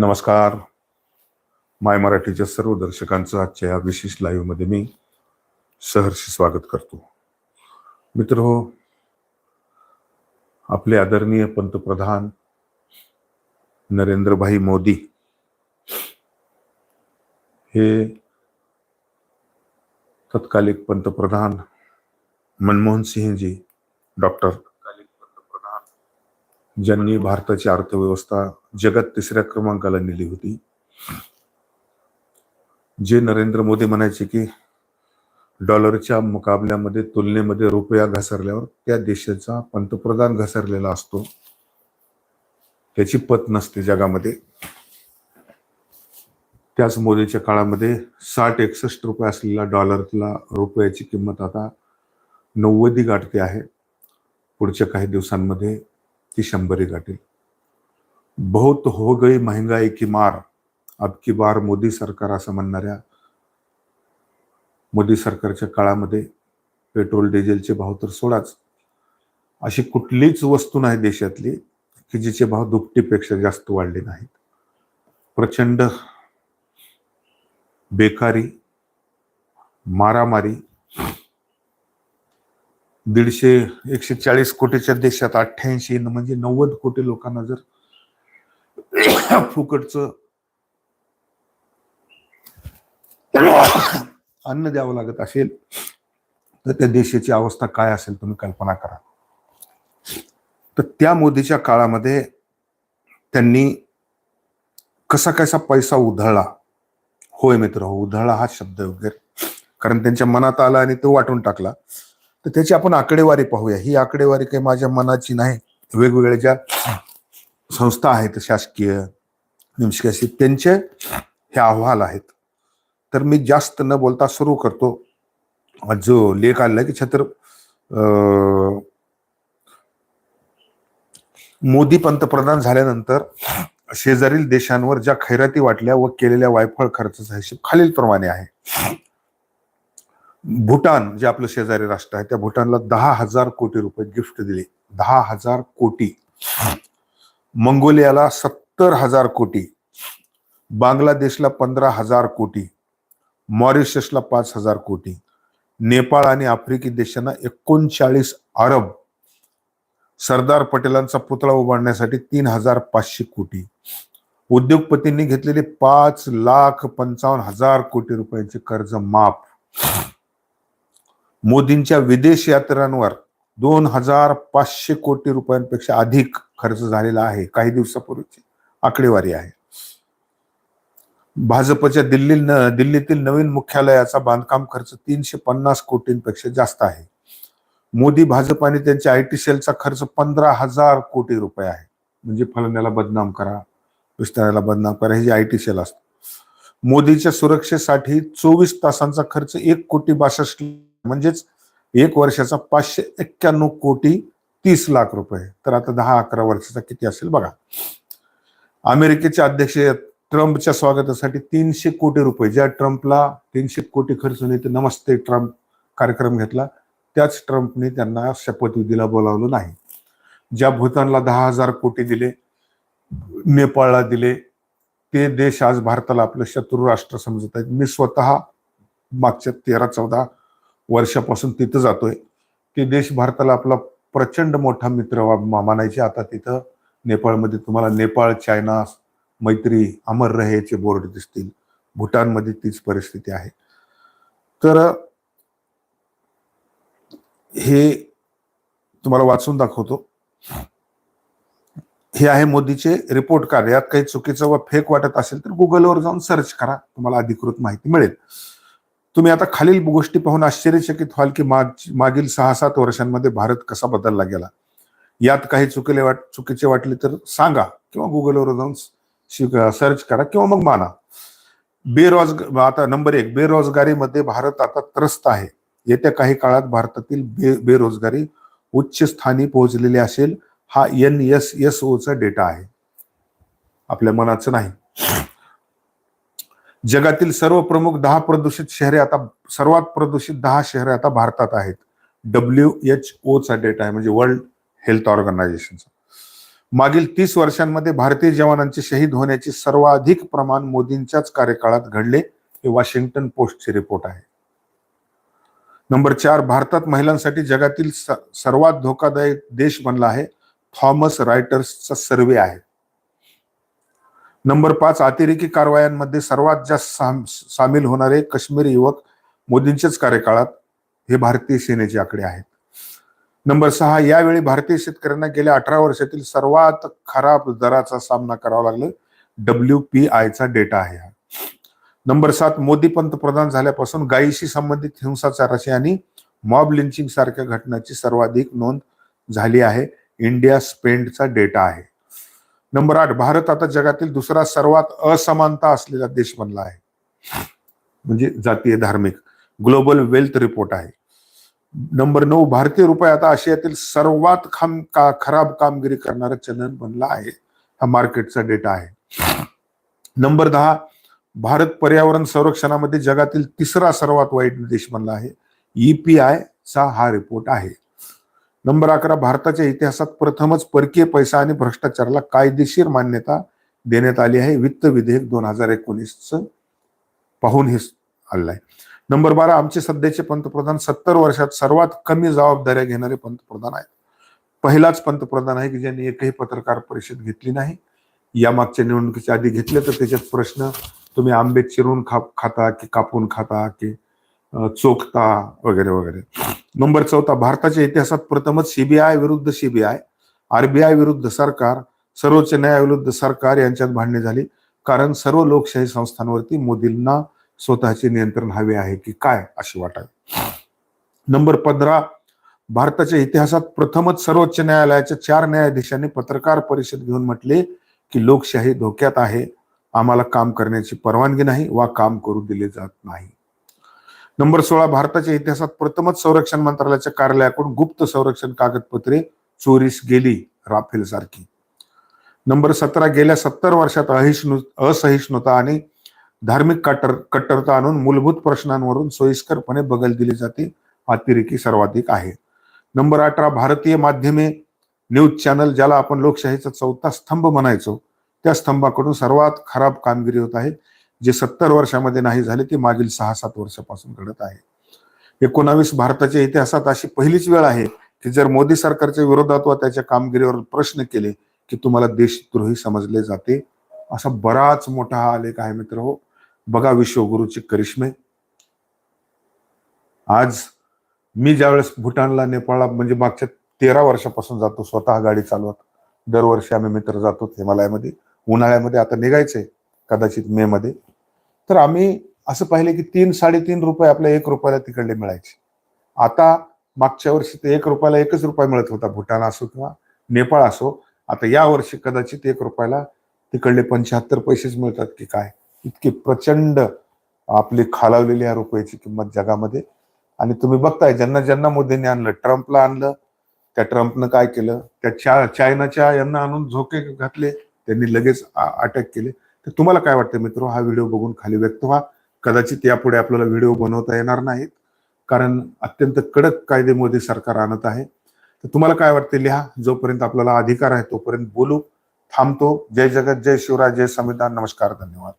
नमस्कार. माय मराठीच्या सर्व दर्शकांचं आजच्या या विशेष लाईव्हमध्ये मी सहर्ष स्वागत करतो. मित्र हो आपले आदरणीय पंतप्रधान नरेंद्रभाई मोदी हे तत्कालिक पंतप्रधान मनमोहन सिंहजी डॉक्टर ज्यांनी भारताची अर्थव्यवस्था जगात तिसऱ्या क्रमांकाला नेली होती. जे नरेंद्र मोदी म्हणायचे की डॉलरच्या मुकाबल्यामध्ये तुलनेमध्ये रुपया घसरल्यावर त्या देशाचा पंतप्रधान घसरलेला असतो. त्याची पत नसते जगामध्ये. त्याच मोदीच्या काळामध्ये साठ एकसष्ट रुपये असलेला डॉलरला रुपयाची किंमत आता नव्वदी गाठते आहे. पुढच्या काही दिवसांमध्ये ती शंभरी गाठेल बहुत हो गई महंगाई की मार. अब की बार मोदी सरकार असं म्हणणाऱ्या मोदी सरकारच्या काळामध्ये पेट्रोल डिझेलचे भाव तर सोडाच. अशी कुठलीच वस्तू नाही देशातली की जिचे भाव दुपटीपेक्षा जास्त वाढले नाहीत. प्रचंड बेकारी मारामारी दीडशे एकशे चाळीस कोटीच्या देशात अठ्ठ्याऐंशी म्हणजे नव्वद कोटी लोकांना जर फुकटचं अन्न द्यावं लागत असेल तर त्या देशाची अवस्था काय असेल तुम्ही कल्पना करा. तर त्या मोदीच्या काळामध्ये त्यांनी कसा कसा पैसा उधळला होय मित्र हो उधळला हा शब्द वगैरे. कारण त्यांच्या मनात आला आणि तो वाटून टाकला. तर त्याची आपण आकडेवारी पाहूया. ही आकडेवारी काही माझ्या मनाची नाही. वेगवेगळ्या ज्या संस्था आहेत शासकीय निमशासी त्यांचे हे अहवाल आहेत. तर मी जास्त न बोलता सुरू करतो. जो लेख आलेला की छत्र अं, मोदी पंतप्रधान झाल्यानंतर शेजारील देशांवर ज्या खैराती वाटल्या व केलेल्या वायफळ खर्चाचा खालील खालीलप्रमाणे आहे. भूटान जे आपलं शेजारी राष्ट्र आहे त्या भूटानला दहा हजार कोटी रुपये गिफ्ट दिले. दहा हजार कोटी. मंगोलियाला सत्तर हजार कोटी. बांगलादेशला पंधरा हजार कोटी. मॉरिशसला पाच हजार कोटी. नेपाळ आणि आफ्रिकी देशांना एकोणचाळीस अरब. सरदार पटेलांचा पुतळा उभारण्यासाठी तीन हजार पाचशे कोटी. उद्योगपतींनी घेतलेले पाच लाख पंचावन्न हजार कोटी रुपयांचे कर्ज माफ. मोदींच्या विदेश यात्रांवर दोन हजार पाचशे कोटी रुपयांपेक्षा अधिक खर्च झालेला आहे. काही दिवसापूर्वीची आकडेवारी आहे. भाजपच्या दिल्ली न- दिल्लीतील नवीन मुख्यालयाचा बांधकाम खर्च तीनशे पन्नास कोटींपेक्षा जास्त आहे. मोदी भाजप आणि त्यांच्या आय टी सेलचा खर्च पंधरा हजार कोटी रुपये आहे. म्हणजे फलण्याला बदनाम करा विस्ताराला बदनाम करा हे जे आय टी सेल असतं. मोदीच्या सुरक्षेसाठी चोवीस तासांचा खर्च एक कोटी बासष्ट म्हणजेच एक वर्षाचा पाचशे एक्क्याण्णव कोटी तीस लाख रुपये. तर आता दहा अकरा वर्षाचा किती असेल बघा. अमेरिकेचे अध्यक्ष ट्रम्पच्या स्वागतासाठी तीनशे कोटी रुपये. ज्या ट्रम्पला तीनशे कोटी खर्च नाही तर नमस्ते ट्रम्प कार्यक्रम घेतला. त्याच ट्रम्पने त्यांना शपथविधीला बोलावलं नाही. ज्या भूतानला दहा हजार कोटी दिले नेपाळला दिले ते देश आज भारताला आपलं शत्रू राष्ट्र समजत आहेत. मी स्वतः मागच्या तेरा चौदा वर्षापासून तिथं जातोय. ते देश भारताला आपला प्रचंड मोठा मित्र मानायचे. आता तिथं नेपाळमध्ये तुम्हाला नेपाळ चायना मैत्री अमर रहेचे बोर्ड दिसतील. भूटानमध्ये तीच परिस्थिती आहे. तर हे तुम्हाला वाचून दाखवतो. हे आहे मोदीचे रिपोर्ट कार्ड. यात काही चुकीचं व फेक वाटत असेल तर गुगलवर जाऊन सर्च करा. तुम्हाला अधिकृत माहिती मिळेल. तुम्ही आता खालील गोष्टी पाहून आश्चर्यचकित व्हाल की मागील सहा सात वर्षांमध्ये भारत कसा बदलला गेला? यात काही चुकीले वाट चुकीचे वाटले तर सांगा किंवा गुगलवर जाऊन सर्च करा किंवा मग माना. बेरोजगार आता नंबर एक बेरोजगारीमध्ये भारत आता त्रस्त आहे. येत्या काही काळात भारतातील बे बेरोजगारी उच्च स्थानी पोहोचलेली असेल. हा एन एस एस ओचा डेटा आहे. आपल्या मनाचं नाही. जगातील सर्व प्रमुख दहा प्रदूषित शहरे आता सर्वात प्रदूषित दहा शहरे आता भारतात आहेत. डब्ल्यू एच ओचा डेटा आहे म्हणजे वर्ल्ड हेल्थ ऑर्गनायझेशनचा मागील तीस वर्षांमध्ये भारतीय जवानांचे शहीद होण्याचे सर्वाधिक प्रमाण मोदींच्याच कार्यकाळात घडले. हे वॉशिंग्टन पोस्टचे रिपोर्ट आहे. नंबर चार भारतात महिलांसाठी जगातील सर्वात धोकादायक देश बनला आहे. थॉमस रायटर्सचा सर्वे आहे. नंबर पाच अतिरेकी कारवायांमध्ये सर्वात जास्त साम- सामील होणारे काश्मीरी युवक मोदींच्याच कार्यकाळात हे भारतीय सेनेचे आकडे आहेत. नंबर सहा यावेळी भारतीय शेतकऱ्यांना गेल्या अठरा वर्षातील सर्वात खराब दराचा सामना करावा लागला. डब्ल्यू पी आयचा डेटा आहे हा. नंबर सात मोदी पंतप्रधान झाल्यापासून गायीशी संबंधित हिंसाचाराची आणि मॉब लिंचिंग सारख्या घटनांची सर्वाधिक नोंद झाली आहे. इंडिया स्पेंडचा डेटा आहे. नंबर आठ भारत आता जगातील दुसरा सर्वात असमानता असलेला देश बनला आहे. म्हणजे जातीय धार्मिक ग्लोबल वेल्थ रिपोर्ट आहे. नंबर नऊ भारतीय रुपये आता आशियातील सर्वात खाम का खराब कामगिरी करणारं चलन बनला आहे. हा मार्केटचा डेटा आहे. नंबर दहा भारत पर्यावरण संरक्षणामध्ये जगातील तिसरा सर्वात वाईट देश बनला आहे. ईपीआय चा हा रिपोर्ट आहे. नंबर अकरा भारताच्या इतिहासात प्रथमच परकीय पैसा आणि भ्रष्टाचाराला कायदेशीर मान्यता देण्यात आली आहे. वित्त विधेयक दोन हजार एकोणीस पाहून हे आलं आहे नंबर बारा आमचे सध्याचे पंतप्रधान सत्तर वर्षात सर्वात कमी जबाबदाऱ्या घेणारे पंतप्रधान आहेत. पहिलाच पंतप्रधान आहे की ज्यांनी एकही पत्रकार परिषद घेतली नाही. या मागच्या निवडणुकीच्या आधी घेतले तर त्याच्यात प्रश्न तुम्ही आंबे चिरून खा खाता की कापून खाता की चोखता वगैरे वगैरे. नंबर चौथा भारताच्या इतिहासात प्रथमच सीबीआय विरुद्ध सीबीआय आरबीआय विरुद्ध सरकार सर्वोच्च न्यायाविरुद्ध सरकार यांच्यात भांडणे झाली. कारण सर्व लोकशाही संस्थांवरती मोदींना स्वतःचे नियंत्रण हवे आहे की काय अशी वाटावी. नंबर पंधरा भारताच्या इतिहासात प्रथमच सर्वोच्च न्यायालयाच्या चार न्यायाधीशांनी पत्रकार परिषद घेऊन म्हटले की लोकशाही धोक्यात आहे आम्हाला काम करण्याची परवानगी नाही वा काम करू दिले जात नाही. नंबर सोळा भारताच्या इतिहासात प्रथमच संरक्षण मंत्रालयाच्या कार्यालयाकडून गुप्त संरक्षण कागदपत्रे चोरीस गेली राफेल सारखी. नंबर सतरा गेल्या सत्तर वर्षात अहिष्णु असहिष्णुता आणि धार्मिक कट्टर कट्टरता आणून मूलभूत प्रश्नांवरून सोयीस्करपणे बगल दिली जाते अतिरेकी सर्वाधिक आहे. नंबर अठरा भारतीय माध्यमे न्यूज चॅनल ज्याला आपण लोकशाहीचा चौथा स्तंभ म्हणायचो त्या स्तंभाकडून सर्वात खराब कामगिरी होत आहे. जे सत्तर वर्षामध्ये नाही झाले ते मागील सहा सात वर्षापासून घडत आहे. एकोणावीस भारताच्या इतिहासात अशी पहिलीच वेळ आहे की जर मोदी सरकारच्या विरोधात वा त्याच्या कामगिरीवर प्रश्न केले की तुम्हाला देशद्रोही समजले जाते असा बराच मोठा हा आलेख आहे मित्र हो. बघा विश्वगुरूचे करिश्मे. आज मी ज्यावेळेस भूटानला नेपाळला म्हणजे मागच्या तेरा वर्षापासून जातो स्वतः गाडी चालवत. दरवर्षी आम्ही मित्र जातो हिमालयामध्ये. उन्हाळ्यामध्ये आता निघायचंय कदाचित मे मध्ये. तर आम्ही असं पाहिले की तीन साडेतीन रुपये आपल्या एक रुपयाला तिकडले मिळायचे. आता मागच्या वर्षी ते एक रुपयाला एकच रुपया मिळत होता भूटान असो किंवा नेपाळ असो. आता या वर्षी कदाचित एक रुपयाला तिकडले पंच्याहत्तर पैसेच मिळतात की काय? इतकी प्रचंड आपली खालावलेली या रुपयाची किंमत जगामध्ये. आणि तुम्ही बघताय ज्यांना ज्यांना मोदींनी आणलं ट्रम्पला आणलं त्या ट्रम्पनं काय केलं? त्या चा चायनाच्या यांना आणून झोके घातले त्यांनी लगेच अटक केले. तर तुम्हाला काय वाटतं मित्र? हा व्हिडिओ बघून खाली व्यक्त व्हा. कदाचित यापुढे आपल्याला व्हिडिओ बनवता येणार नाहीत. कारण अत्यंत कडक कायदे मोदी सरकार आणत आहे. तर तुम्हाला काय वाटते? लिहा. जोपर्यंत आपल्याला अधिकार आहे तोपर्यंत बोलू. थांबतो. जय जगत जय शिवराज जय संविधान. नमस्कार धन्यवाद.